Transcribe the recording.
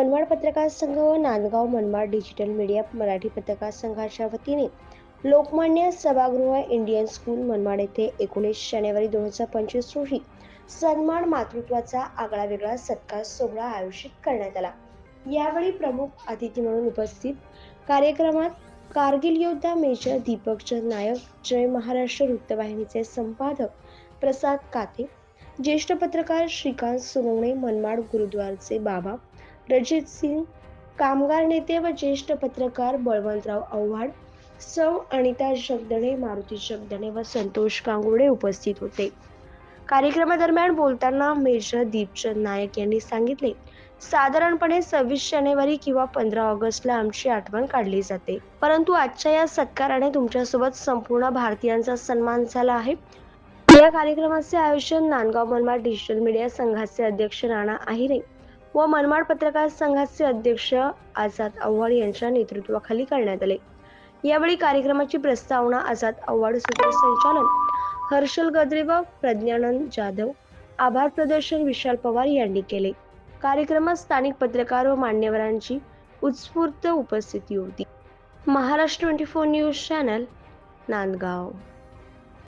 मनमाड पत्रकार संघ व नांदगाव मनमाड डिजिटल मीडिया मराठी पत्रकार संघाच्या वतीने लोकमान्य सभागृह इंडियन स्कूल मनमाड येथे एकोणीस जानेवारी दोन हजार पंचवीस रोजी सन्मान मातृत्वाचा आगळा वेगळा सत्कार सोहळा आयोजित करण्यात आला. यावेळी प्रमुख अतिथी म्हणून उपस्थित कार्यक्रमात कारगिल योद्धा मेजर दीपकचंद नायक जय महाराष्ट्र वृत्तवाहिनीचे संपादक प्रसाद काते ज्येष्ठ पत्रकार श्रीकांत सुनवणे मनमाड गुरुद्वारचे बाबा रजित सिंग कामगार नेते व ज्येष्ठ पत्रकार बळवंतराव आव्हाड सौ अनिता जगदणे मारुती जगदणे व संतोष कांगोडे उपस्थित होते. कार्यक्रमादरम्यान बोलताना मेजर दीपचंद नायक यांनी सांगितले साधारणपणे सव्वीस जानेवारी किंवा पंधरा ऑगस्टला आमची आठवण काढली जाते. परंतु आजच्या या सत्काराने तुमच्यासोबत संपूर्ण भारतीयांचा सन्मान झाला आहे. या कार्यक्रमाचे आयोजन नांदगाव मनमाड डिजिटल मीडिया संघाचे अध्यक्ष राणा आहिरे व मनमाड पत्रकार संघाचे अध्यक्ष आझाद आव्हाड यांच्या नेतृत्वाखाली करण्यात आले. यावेळी कार्यक्रमाची प्रस्तावना आझाद आव्हाड सूत्रसंचालन हर्षल गद्रे व प्रज्ञानंद जाधव आभार प्रदर्शन विशाल पवार यांनी केले. कार्यक्रमात स्थानिक पत्रकार व मान्यवरांची उत्स्फूर्त उपस्थिती होती. Maharashtra twenty four news channel Nandgaon.